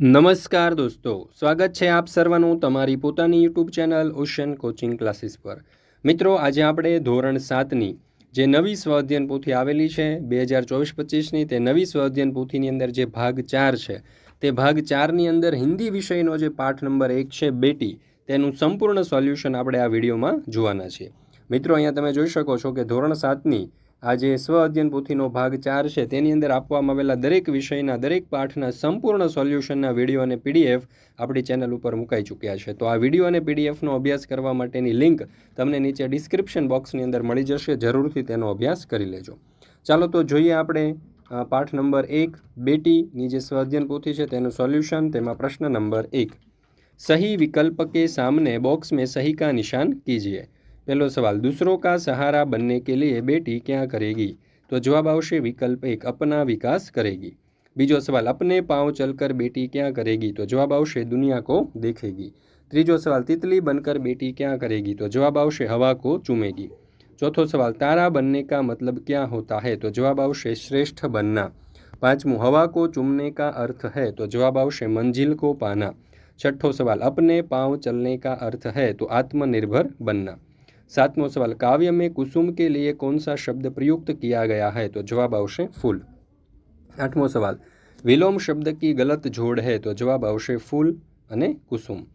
નમસ્કાર દોસ્તો, સ્વાગત છે આપ સર્વનું તમારી પોતાની YouTube channel Ocean coaching classes પર. મિત્રો, આજે આપણે ધોરણ સાતની જે નવી સ્વઅધ્યયન પોથી આવેલી છે, બે હજાર ચોવીસ પચીસની, તે નવી સ્વઅધ્યયન પોથીની અંદર જે ભાગ ચાર છે, તે ભાગ ચારની અંદર હિન્દી વિષયનો જે પાઠ નંબર એક છે, બેટી, તેનું સંપૂર્ણ સોલ્યુશન આપણે આ વિડીયોમાં જોવાના છીએ. મિત્રો, અહીંયા તમે જોઈ શકો છો કે ધોરણ સાતની આ જે સ્વ અધ્યયન પોથીનો ભાગ ચાર છે. તેની અંદર આપવામાં આવેલા દરેક વિષયના, દરેક પાઠના સંપૂર્ણ સોલ્યુશનના વીડિયો અને પીડીએફ આપણી ચેનલ ઉપર મુકાઈ ચૂક્યા છે. તો આ વીડિયો અને પીડીએફનો અભ્યાસ કરવા માટેની લિંક તમને નીચે ડિસ્ક્રિપ્શન બોક્સની અંદર મળી જશે. જરૂરથી તેનો અભ્યાસ કરી લેજો. ચાલો તો જોઈએ આપણે પાઠ નંબર એક, બેટીની જે સ્વ અધ્યયન પોથી છે તેનું સોલ્યુશન, તેમાં પ્રશ્ન નંબર એક. સહી વિકલ્પ કે સામને બોક્સ મેં સહી કા નિશાન કીજીએ. पहला सवाल दूसरों का सहारा बनने के लिए बेटी क्या करेगी तो जवाब आवश्य विकल्प एक अपना विकास करेगी बीजो सवाल अपने पाँव चलकर बेटी क्या करेगी तो जवाब आवश्य दुनिया को देखेगी ત્રીજો સવાલ तितली बनकर बेटी क्या करेगी तो जवाब आवश्य हवा को चूमेगी चौथो सवाल तारा बनने का मतलब क्या होता है तो जवाब आवश्य श्रेष्ठ बनना पांचमू हवा को चूमने का अर्थ है तो जवाब आवश्य मंजिल को पाना छठो सवाल अपने पाँव चलने का अर्थ है तो आत्मनिर्भर बनना सातवां सवाल काव्य में कुसुम के लिए कौन सा शब्द प्रयुक्त किया गया है तो जवाब आवश्य फूल आठवां सवाल विलोम शब्द की गलत जोड़ है तो जवाब आवश्य फूल अने कुसुम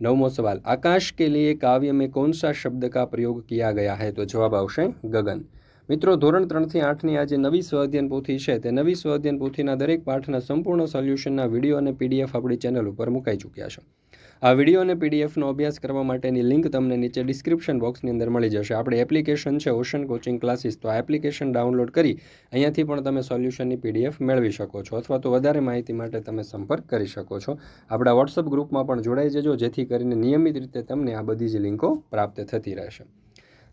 नवमो सवाल आकाश के लिए काव्य में कौन सा शब्द का प्रयोग किया गया है तो जवाब आवश्य गगन મિત્રો ધોરણ ત્રણથી આઠની આ જે નવી સ્વઅધ્યયન પોથી છે તે નવી સ્વઅધ્યયન પોથીના દરેક પાઠના સંપૂર્ણ સોલ્યુશનના વિડીયો અને પીડીએફ આપણી ચેનલ ઉપર મુકાઈ ચૂક્યા છે આ વીડિયો અને પીડીએફનો અભ્યાસ કરવા માટેની લિંક તમને નીચે ડિસ્ક્રિપ્શન બોક્સની અંદર મળી જશે. આપણે એપ્લિકેશન છે ઓશન કોચિંગ ક્લાસીસ તો આ એપ્લિકેશન ડાઉનલોડ કરી અહીંયાથી પણ તમે સોલ્યુશનની પીડીએફ મેળવી શકો છો અથવા તો વધારે માહિતી માટે તમે સંપર્ક કરી શકો છો. આપણા વોટ્સઅપ ગ્રુપમાં પણ જોડાઈ જજો, જેથી કરીને નિયમિત રીતે તમને આ બધી જ લિંકો પ્રાપ્ત થતી રહેશે.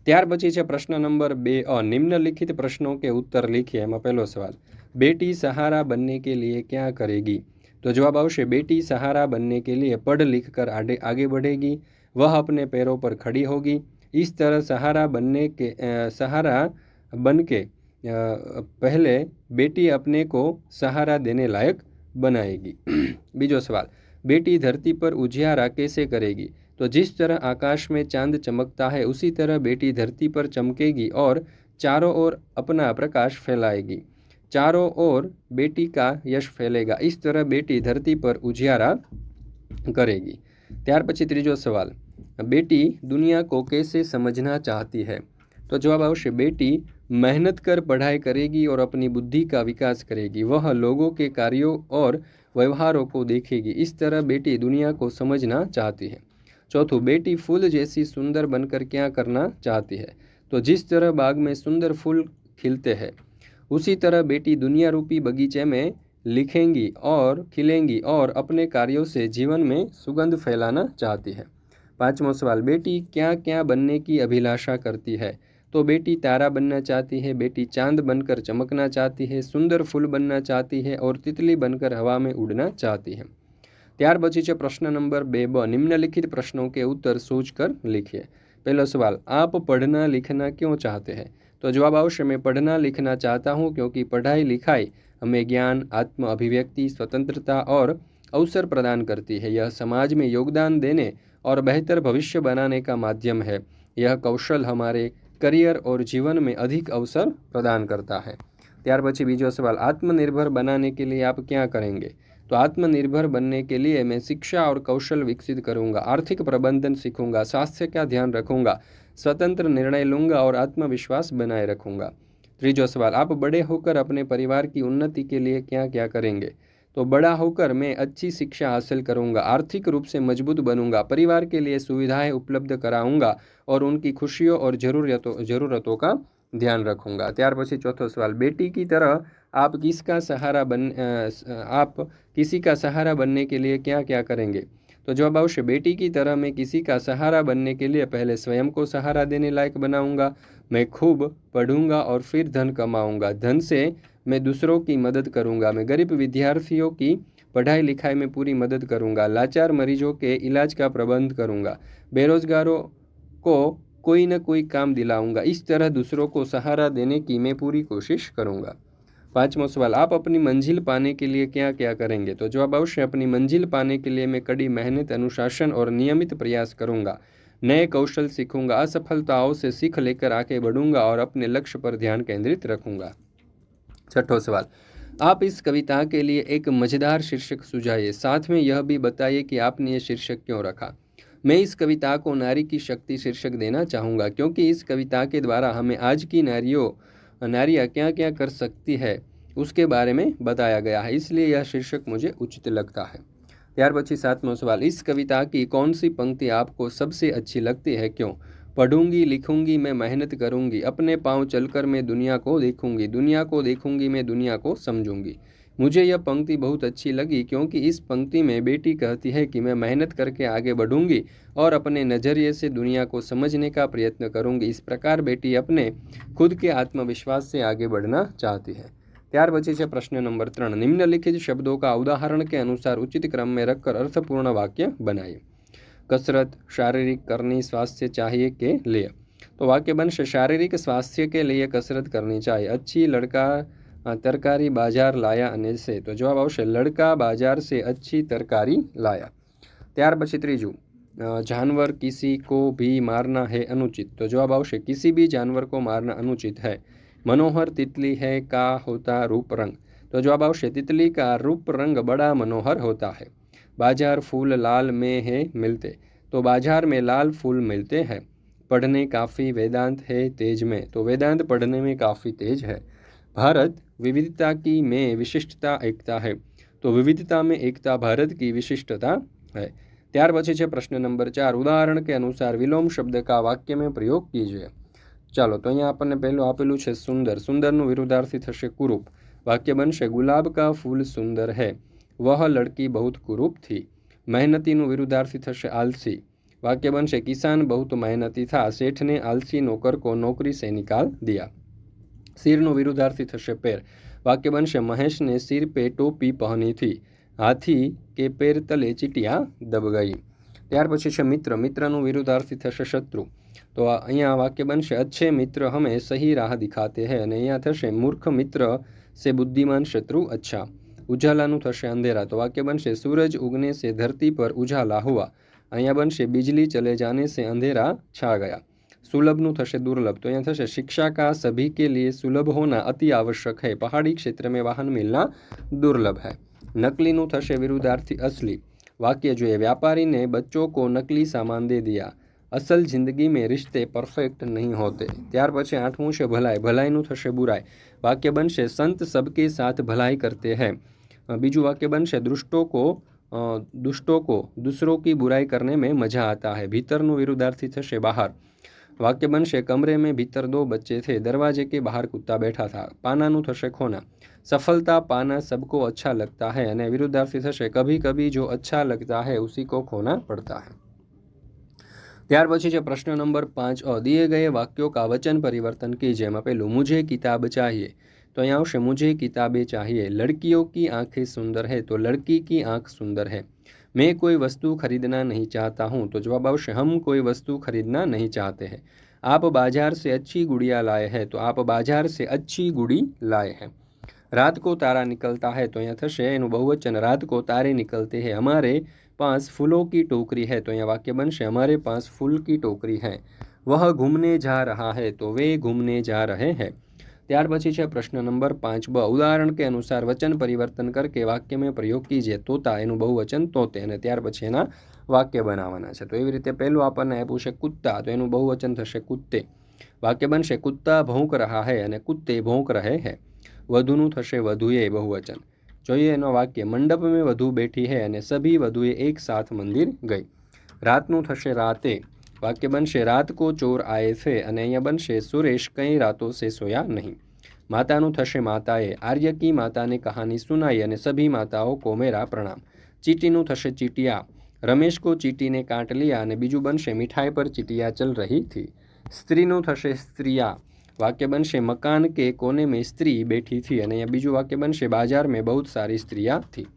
ત્યાર પછી છે પ્રશ્ન નંબર બે અ, નિમ્નલિખિત પ્રશ્નો કે ઉત્તર લીખીએ? એમાં પહેલો સવાલ, બેટી સહારા બનને કે લીએ ક્યાં કરેગી? तो जवाब आवश्य बेटी सहारा बनने के लिए पढ़ लिख कर आगे आगे बढ़ेगी वह अपने पैरों पर खड़ी होगी इस तरह सहारा बनने के आ, सहारा बन के पहले बेटी अपने को सहारा देने लायक बनाएगी बीजो सवाल बेटी धरती पर उजियारा कैसे करेगी तो जिस तरह आकाश में चाँद चमकता है उसी तरह बेटी धरती पर चमकेगी और चारों ओर अपना प्रकाश फैलाएगी चारों ओर बेटी का यश फैलेगा। इस तरह बेटी धरती पर उजियारा करेगी। त्यार पी तीजो सवाल, बेटी दुनिया को कैसे समझना चाहती है? तो जवाब अवश्य, बेटी मेहनत कर पढ़ाई करेगी और अपनी बुद्धि का विकास करेगी। वह लोगों के कार्यों और व्यवहारों को देखेगी। इस तरह बेटी दुनिया को समझना चाहती है। चौथों, बेटी फूल जैसी सुंदर बनकर क्या करना चाहती है? तो जिस तरह बाग में सुंदर फूल खिलते हैं उसी तरह बेटी दुनिया रूपी बगीचे में लिखेंगी और खिलेंगी और अपने कार्यों से जीवन में सुगंध फैलाना चाहती है। पाँचवा सवाल, बेटी क्या क्या बनने की अभिलाषा करती है? तो बेटी तारा बनना चाहती है, बेटी चाँद बनकर चमकना चाहती है, सुंदर फूल बनना चाहती है और तितली बनकर हवा में उड़ना चाहती है। त्यार पची प्रश्न नंबर बे ब, निम्नलिखित प्रश्नों के उत्तर सोच कर लिखिए। पहला सवाल, आप पढ़ना लिखना क्यों चाहते हैं? तो जवाब अवश्य, मैं पढ़ना लिखना चाहता हूँ क्योंकि पढ़ाई लिखाई हमें ज्ञान, आत्म अभिव्यक्ति, स्वतंत्रता और अवसर प्रदान करती है। यह समाज में योगदान देने और बेहतर भविष्य बनाने का माध्यम है। यह कौशल हमारे करियर और जीवन में अधिक अवसर प्रदान करता है। त्यार पी बीजो सवाल, आत्मनिर्भर बनाने के लिए आप क्या करेंगे? तो आत्मनिर्भर बनने के लिए मैं शिक्षा और कौशल विकसित करूँगा, आर्थिक प्रबंधन सीखूँगा, स्वास्थ्य का ध्यान रखूँगा स्वतंत्र निर्णय लूँगा और आत्मविश्वास बनाए रखूँगा। त्रीजो सवाल, आप बड़े होकर अपने परिवार की उन्नति के लिए क्या क्या करेंगे? तो बड़ा होकर मैं अच्छी शिक्षा हासिल करूँगा, आर्थिक रूप से मज़बूत बनूँगा, परिवार के लिए सुविधाएँ उपलब्ध कराऊँगा और उनकी खुशियों और जरूरतों, ज़रूरतों का ध्यान रखूँगा। त्यार पी चौथो सवाल, बेटी की तरह आप किसका सहारा बन आप किसी का सहारा बनने के लिए क्या क्या करेंगे? तो जवाब अवश्य बेटी की तरह मैं किसी का सहारा बनने के लिए पहले स्वयं को सहारा देने लायक बनाऊँगा, मैं खूब पढ़ूँगा और फिर धन कमाऊँगा। धन से मैं दूसरों की मदद करूँगा, मैं गरीब विद्यार्थियों की पढ़ाई लिखाई में पूरी मदद करूँगा, लाचार मरीजों के इलाज का प्रबंध करूँगा, बेरोजगारों को कोई न कोई काम दिलाऊँगा, इस तरह दूसरों को सहारा देने की मैं पूरी कोशिश करूँगा। पाँचवा सवाल, आप अपनी मंजिल पाने के लिए क्या क्या करेंगे? तो जवाब अवश्य अपनी मंजिल पाने के लिए मैं कड़ी मेहनत, अनुशासन और नियमित प्रयास करूँगा। नए कौशल सीखूँगा, असफलताओं से सीख लेकर आगे बढ़ूँगा और अपने लक्ष्य पर ध्यान केंद्रित रखूँगा। छठो सवाल, आप इस कविता के लिए एक मज़ेदार शीर्षक सुझाइए। साथ में यह भी बताइए कि आपने ये शीर्षक क्यों रखा? मैं इस कविता को नारी की शक्ति शीर्षक देना चाहूँगा, क्योंकि इस कविता के द्वारा हमें आज की नारियों नारियाँ क्या क्या कर सकती है उसके बारे में बताया गया है इसलिए यह शीर्षक मुझे उचित लगता है ત્યાર પછી सातवां सवाल इस कविता की कौन सी पंक्ति आपको सबसे अच्छी लगती है क्यों पढ़ूंगी लिखूंगी मैं मेहनत करूंगी अपने पाँव चलकर मैं दुनिया को देखूंगी दुनिया को देखूंगी मैं दुनिया को समझूंगी मुझे यह पंक्ति बहुत अच्छी लगी क्योंकि इस पंक्ति में बेटी कहती है कि मैं मेहनत करके आगे बढ़ूंगी और अपने नज़रिए से दुनिया को समझने का प्रयत्न करूंगी इस प्रकार बेटी अपने खुद के आत्मविश्वास से आगे बढ़ना चाहती है ત્યાર પછી છે પ્રશ્ન નંબર ત્રણ નિમ્નલિખિત શબ્દો કા ઉદાહરણ કે અનુસાર ઉચિત क्रम में रखकर अर्थपूर्ण वाक्य बनाइए कसरत शारीरिक करनी स्वास्थ्य चाहिए के लिए तो वाक्य बन शारीरिक स्वास्थ्य के लिए कसरत करनी चाहिए अच्छी लड़का तरकारी बाजार लाया अने से तो जवाब आवश्य लड़का बाजार से अच्छी तरकारी लाया ત્યાર પછી ત્રીજું जानवर किसी को भी मारना है अनुचित तो जवाब आवश्य किसी भी जानवर को मारना अनुचित है मनोहर तितली है का होता रूप रंग तो जवाब आवश्य तितली का रूप रंग बड़ा मनोहर होता है बाजार फूल लाल में है मिलते तो बाजार में लाल फूल मिलते हैं पढ़ने काफ़ी वेदांत है तेज में तो वेदांत पढ़ने में काफ़ी तेज है भारत विविधता की में विशिष्टता एकता है तो विविधता में एकता भारत की विशिष्टता है ત્યાર પછી છે પ્રશ્ન નંબર ચાર ઉદાહરણ કે અનુસાર વિલોમ શબ્દ કા વાક્ય में प्रयोग कीजिए ચાલો તો અહીંયા આપણને પહેલું આપેલું છે સુંદર સુંદરનું વિરુદ્ધાર્થી થશે કુરૂપ વાક્ય બનશે ગુલાબ કા ફૂલ સુંદર હૈ વહ લડકી બહુત કુરૂપ થી મહેનતીનું વિરુદ્ધાર્થી થશે આલસી વાક્ય બનશે કિસાન બહુત મહેનતી થા શેઠને આલસી નોકર કો નોકરી સે નિકાલ દિયા શિરનો વિરુદ્ધાર્થી થશે પેર વાક્ય બનશે મહેશને શિર પે ટોપી પહની થી હાથી કે પેર તલે ચીટિયા દબગાઈ ત્યાર પછી છે મિત્ર મિત્રનું વિરુદ્ધાર્થી થશે શત્રુ તો અહીંયા વાક્ય બનશે અચ્છે મિત્ર હમે સહી રાહ દિખાતે હૈ અને અહીંયા થશે મૂર્ખ મિત્ર સે બુદ્ધિમાન શત્રુ અચ્છા ઉજાલાનું થશે અંધેરા તો વાક્ય બનશે સૂરજ ઉગને સે ધરતી પર ઉજાલા હુઆ અહીંયા બનશે બિજલી ચલે જાને સે અંધેરા છા ગયા सुलभ थे दुर्लभ। तो अँ थे शिक्षा का सभी के लिए सुलभ होना अति आवश्यक है। पहाड़ी क्षेत्र में वाहन मिलना दुर्लभ है। नकली थे विरुद्धार्थी असली। वाक्य जो है, व्यापारी ने बच्चों को नकली सामान दे दिया। असल ज़िंदगी में रिश्ते परफेक्ट नहीं होते। त्यार पे आठवु से भलाय भलाई थे बुराई। वाक्य बन से संत सबके साथ भलाई करते हैं। बीजू वाक्य बन से दुष्टों को दुष्टों को दूसरों की बुराई करने में मज़ा आता है। भीतरनों विरुद्धार्थी थे बाहर। વાક્ય બનશે, કમરે મેં ભીતર દો બચ્ચે થે, દરવાજે કે બહાર કૂદતા બેઠા થા. પાનાનું થશે ખોના. સફળતા પાના સબકો અચ્છા લગતા હૈ અને વિરુદ્ધાર્થી થશે. કભી કભી જો અચ્છા લગતા હૈ, ઉસી કો ખોના પડતા હૈ. ત્યાર પછી છે પ્રશ્ન નંબર પાંચ અ, દિએ ગયે વાક્યો કા વચન પરિવર્તન કે જેમાં પેલું, મુજે કિતાબ ચાહીએ. તો यहाँ આવશે मुझे કિતાબે ચાહીએ. લડકીઓ की આંખે સુંદર હૈ, તો લડકી કી આંખ સુંદર है मैं कोई वस्तु खरीदना नहीं चाहता हूँ तो जवाब अवश्य, हम कोई वस्तु खरीदना नहीं चाहते हैं। आप बाज़ार से अच्छी गुड़िया लाए हैं तो आप बाज़ार से अच्छी गुड़ी लाए हैं। रात को तारा निकलता है तो यहाँ થશે એનું बहुवचन, रात को तारे निकलते हैं। हमारे पास फूलों की टोकरी है तो यहाँ वाक्य बंश हमारे पास फूल की टोकरी है। वह घूमने जा रहा है तो वे घूमने जा रहे हैं। ત્યાર પછી છે પ્રશ્ન નંબર પાંચ. બ, ઉદાહરણ કે અનુસાર વચન પરિવર્તન કરકે વાક્ય મેં પ્રયોગ કીજે તોતા એનું બહુવચન તોતે અને ત્યાર પછી એના વાક્ય બનાવવાના છે. તો એવી રીતે પહેલું આપણને આપ્યું છે કુત્તા, તો એનું બહુવચન થશે કુત્તે. વાક્ય બનશે કુત્તા ભોંક રહા હૈ અને કુત્તે ભોંક રહે હે. વધુનું થશે વધુએ બહુવચન. જોઈએ એનો વાક્ય મંડપ મેં વધુ બેઠી હૈ અને સભી વધુએ એક સાથ મંદિર ગઈ. રાતનું થશે રાતે. વાક્ય બનશે, રાત કો ચોર આયે થે અને અહીંયા બનશે સુરેશ, કંઈ રાતો સે સોયા નહીં. માતાનું થશે માતાએ, આર્ય કી માતાને કહાની સુનાઈ અને સભી માતાઓ કોમેરા પ્રણામ. ચીટીનું થશે ચીટિયા, રમેશ કો ચીટીને કાંટ લિયા અને બીજું બનશે મીઠાઈ પર ચીટિયા ચલ રહી થી. સ્ત્રીનું થશે સ્ત્રીયા, વાક્ય બનશે મકાન કે કોને મેં સ્ત્રી બેઠી થી. અને અહીંયા બીજું વાક્ય બનશે, બાજાર મેં બહુ સારી સ્ત્રીયા થી.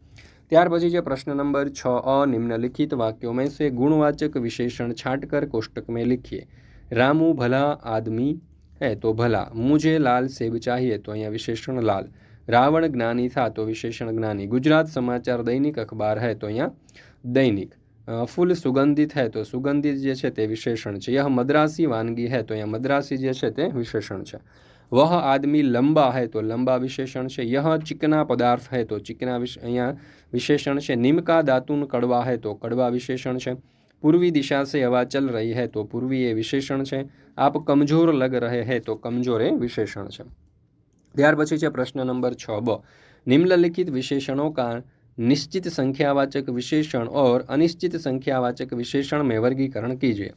ત્યાર પછી છે પ્રશ્ન નંબર છ, અ, નિમ્નલિખિત વાક્યો મેં સે ગુણવાચક વિશેષણ છાંટકર કોષ્ટક મેં લીખીએ. રામુ ભલા આદમી હે તો ભલા. મુજે લાલ સેબ ચાહીએ તો અહીંયા વિશેષણ લાલ. રાવણ જ્ઞાની થા તો વિશેષણ જ્ઞાની. ગુજરાત સમાચાર દૈનિક અખબાર હે તો અહીંયા દૈનિક. ફૂલ સુગંધિત હે તો સુગંધિત જે છે તે વિશેષણ છે. યહ મદ્રાસી વાનગી હે તો અહીંયા મદ્રાસી જે છે તે વિશેષણ છે. વહ આદમી લંબા હૈ તો લંબા વિશેષણ છે યહ ચિકના પદાર્થ હૈ તો ચિકના વિશ અહીંયા વિશેષણ છે નિમકા દાતુન કડવા હૈ તો કડવા વિશેષણ છે પૂર્વી દિશા से हवा चल रही है तो पूर्वी એ વિશેષણ છે આપ કમજોર લગ રહે હૈ તો કમજોર એ વિશેષણ છે ત્યાર પછી છે પ્રશ્ન નંબર છ બ निम्नलिखित विशेषणों का निश्चित संख्यावाचक विशेषण और अनिश्चित संख्यावाचक विशेषण में वर्गीकरण कीजिए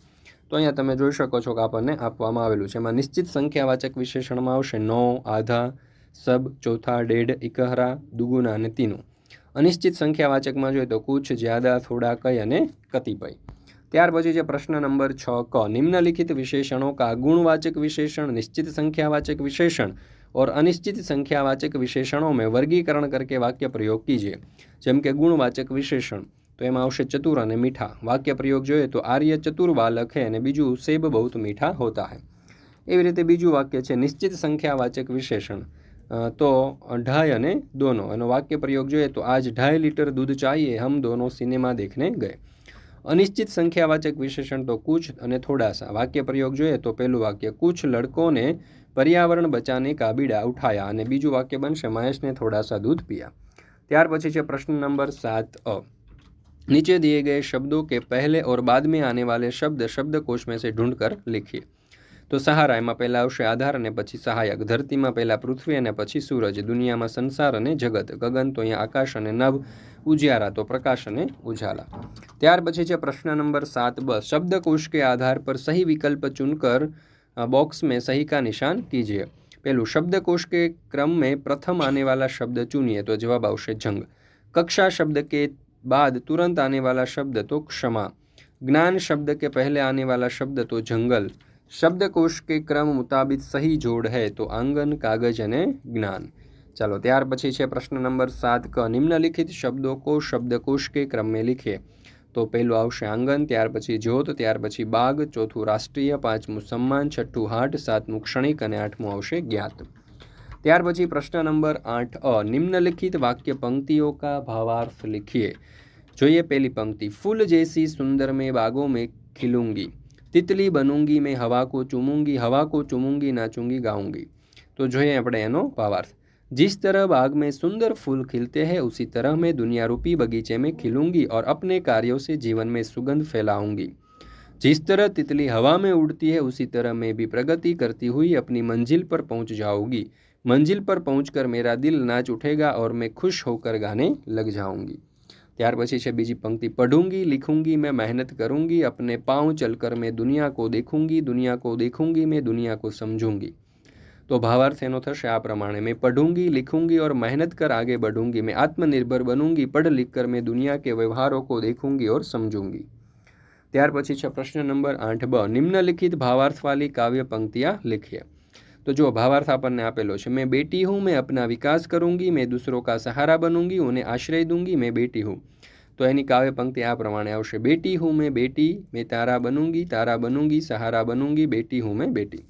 તો અહીંયા તમે જોઈ શકો છો કે આપણને આપવામાં આવેલું છે. એમાં નિશ્ચિત સંખ્યાવાચક વિશેષણમાં આવશે નો આધા, સબ, ચોથા ડેઢ ઇકહરા દુગુના અને તીનું. અનિશ્ચિત સંખ્યાવાચકમાં જોઈએ તો કુછ, જ્યાદા થોડા કઈ અને કતિપય ત્યાર પછી જે પ્રશ્ન નંબર છ, ક. નિમ્નલિખિત વિશેષણો કા ગુણવાચક વિશેષણ, નિશ્ચિત સંખ્યાવાચક વિશેષણ और अनिश्चित संख्यावाचक विशेषणों में वर्गीकरण करके वाक्य प्रयोग कीजिए જેમ કે ગુણવાચક વિશેષણ. તો એમાં આવશે ચતુર અને મીઠા. વાક્ય પ્રયોગ જોઈએ તો આર્ય ચતુર બાલક હે અને બીજું સેબ બહુત મીઠા હોતા હે. એવી રીતે બીજું વાક્ય છે નિશ્ચિત સંખ્યાવાચક વિશેષણ. તો ઢાઈ અને દોનો. એનો વાક્ય પ્રયોગ જોઈએ તો આજ ઢાઈ લીટર દૂધ ચાહીએ હમ દોનો સિનેમા દેખને ગયે. અનિશ્ચિત સંખ્યાવાચક વિશેષણ તો કુછ અને થોડા સા વાક્ય પ્રયોગ જોઈએ તો પહેલું વાક્ય, કુછ લડકોને પર્યાવરણ બચાને કા બીડા ઉઠાયા અને બીજું વાક્ય બનશે, મહેશને થોડા સા દૂધ પીયા. ત્યાર પછી છે પ્રશ્ન નંબર સાત અ. नीचे दिए गए शब्दों के पहले और बाद में आने वाले शब्द शब्दकोश में से ढूंढ कर लिखिए તો સહારા એમાં પહેલાં આવશે આધાર અને પછી સહાયક ધરતીમાં પહેલાં પૃથ્વી અને પછી સૂરજ દુનિયામાં સંસાર અને જગત ગગન તો અહીંયા આકાશ અને નભ ઉજ્યારા તો પ્રકાશ અને ઉજાલા ત્યાર પછી છે પ્રશ્ન નંબર સાત બ शब्दकोश के आधार पर सही विकल्प चुनकर अ, बॉक्स में सही का निशान कीजिए पहलू शब्दकोश के क्रम में प्रथम आने वाला शब्द चुनिए तो जवाब आवश्य जंग कक्षा शब्द के बाद तुरंत आने वाला शब्द तो क्षमा ज्ञान शब्द के पहले आने वाला शब्द तो जंगल शब्दकोश के क्रम मुताबिक सही जोड़ है तो आंगन कागज અને જ્ઞાન ચાલો ત્યાર પછી છે પ્રશ્ન નંબર સાત ક નિમ્નલિખિત શબ્દો કો શબ્દકોશ કે ક્રમ में लिखिए તો પહેલું આવશે આંગન ત્યાર પછી જ્યોત ત્યાર પછી બાગ ચોથું રાષ્ટ્રીય પાંચમું સન્માન છઠ્ઠું હાટ સાતમું ક્ષણિક અને આઠમું આવશે જ્ઞાત ત્યાર પછી પ્રશ્ન નંબર આઠ અ નિમ્નલિખિત વાક્ય पंक्तियों का भावार्थ लिखिए જોઈએ પહેલી પંક્તિ फूल जैसी सुंदर में बागों में खिलूंगी तितली बनूंगी मैं हवा को चूमूंगी हवा को चूमूंगी नाचूंगी गाऊंगी तो જોઈએ આપણે એનો ભાવાર્થ जिस तरह बाग में सुंदर फूल खिलते हैं उसी तरह मैं दुनिया रूपी बगीचे में खिलूंगी और अपने कार्यों से जीवन में सुगंध फैलाऊंगी जिस तरह तितली हवा में उड़ती है उसी तरह मैं भी प्रगति करती हुई अपनी मंजिल पर पहुंच जाऊंगी मंजिल पर पहुंचकर मेरा दिल नाच उठेगा और मैं खुश होकर गाने लग जाऊँगी। त्यार पछी छब्बी बीजी पंक्ति पढ़ूँगी, लिखूँगी, मैं मेहनत करूँगी, अपने पाँव चलकर मैं दुनिया को देखूँगी, दुनिया को देखूँगी, मैं दुनिया को समझूँगी। तो भावार्थ एनो थे आ प्रमाण मैं पढ़ूँगी, लिखूँगी और मेहनत कर आगे बढ़ूँगी, मैं आत्मनिर्भर बनूँगी, पढ़ लिख कर मैं दुनिया के व्यवहारों को देखूँगी और समझूँगी। त्यार पछी छ प्रश्न नंबर आठ ब, निम्नलिखित भावार्थ वाली काव्य पंक्तियाँ लिखिए। तो जो भावार्थ આપણને આપેલો છે मैं बेटी हूँ मैं अपना विकास करूंगी मैं दूसरों का सहारा बनूंगी उन्हें आश्रय दूंगी मैं बेटी हूँ तो એની કાવ્ય પંક્તિ આ પ્રમાણે આવશે बेटी हूँ मैं बेटी मैं तारा बनूंगी तारा बनूंगी सहारा बनूंगी बेटी हूँ मैं बेटी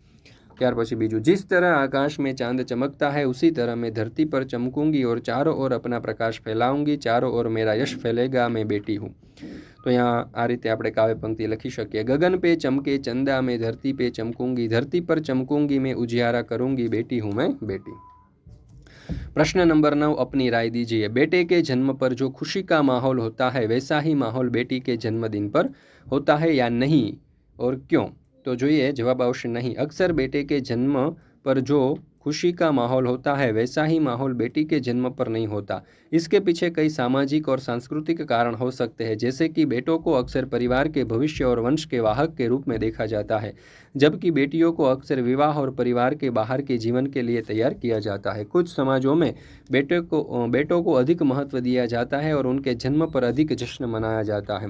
ત્યાર પછી બીજું जिस तरह आकाश में चांद चमकता है उसी तरह मैं धरती पर चमकूंगी और चारों ओर अपना प्रकाश फैलाऊंगी चारों ओर मेरा यश फैलेगा मैं बेटी हूँ તો અહીંયા આ રીતે આપણે કાવ્ય પંક્તિ લખી શકીએ गगन पे चमके चंदा मैं धरती पे चमकूंगी धरती पर चमकूंगी मैं उजियारा करूंगी बेटी हूँ मैं बेटी प्रश्न नंबर नौ अपनी राय दीजिए बेटे के जन्म पर जो खुशी का माहौल होता है वैसा ही माहौल बेटी के जन्मदिन पर होता है या नहीं और क्यों तो જોઈએ જવાબ આવશે નહીં अक्सर बेटे के जन्म पर जो खुशी का माहौल होता है, वैसा ही माहौल बेटी के जन्म पर नहीं होता। इसके पीछे कई सामाजिक और सांस्कृतिक कारण हो सकते हैं, जैसे कि बेटों को अक्सर परिवार के भविष्य और वंश के वाहक के रूप में देखा जाता है, जबकि बेटियों को अक्सर विवाह और परिवार के बाहर के जीवन के लिए तैयार किया जाता है। कुछ समाजों में बेटे को बेटों को अधिक महत्व दिया जाता है और उनके जन्म पर अधिक जश्न मनाया जाता है।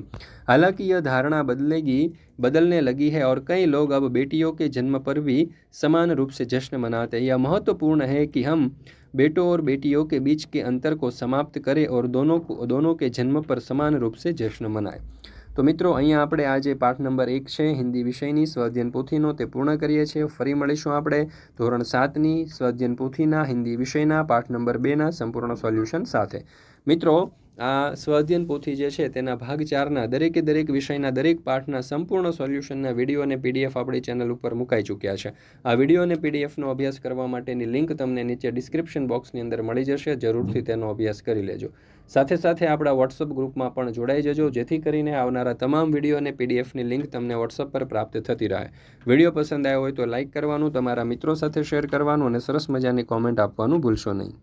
हालाँकि यह धारणा बदलेगी बदलने लगी है और कई लोग अब बेटियों के जन्म पर भी समान रूप से जश्न मनाते हैं यह महत्वपूर्ण है कि हम बेटों और बेटियों के बीच के अंतर को समाप्त करें और दोनों को दोनों के जन्म पर समान रूप से जश्न मनाएं તો તો મિત્રો અહીંયા આપણે આજે પાઠ નંબર એક છે હિન્દી વિષયની સ્વાધ્યન પોથીનો તે પૂર્ણ કરીએ છીએ ફરી મળીશું આપણે ધોરણ સાતની સ્વાધ્યન પોથીના હિન્દી વિષયના પાઠ નંબર બેના સંપૂર્ણ સોલ્યુશન સાથે મિત્રો આ સ્વાધ્યન પોથી જે છે તેના ભાગ ચારના દરેકે દરેક વિષયના દરેક પાઠના સંપૂર્ણ સોલ્યુશનના વીડિયો અને પીડીએફ આપણી ચેનલ ઉપર મુકાઈ ચૂક્યા છે. આ વીડિયો અને પીડીએફનો અભ્યાસ કરવા માટેની લિંક તમને નીચે ડિસ્ક્રિપ્શન બોક્સની અંદર મળી જશે. જરૂરથી તેનો અભ્યાસ કરી લેજો. સાથે સાથે આપણા વોટ્સઅપ ગ્રુપમાં પણ જોડાઈ જજો, જેથી કરીને આવનારા તમામ વીડિયો અને પીડીએફની લિંક તમને વોટ્સઅપ પર પ્રાપ્ત થતી રહે. વીડિયો પસંદ આવ્યો હોય તો લાઇક કરવાનું, તમારા મિત્રો સાથે શેર કરવાનું અને સરસ મજાની કોમેન્ટ આપવાનું ભૂલશો નહીં.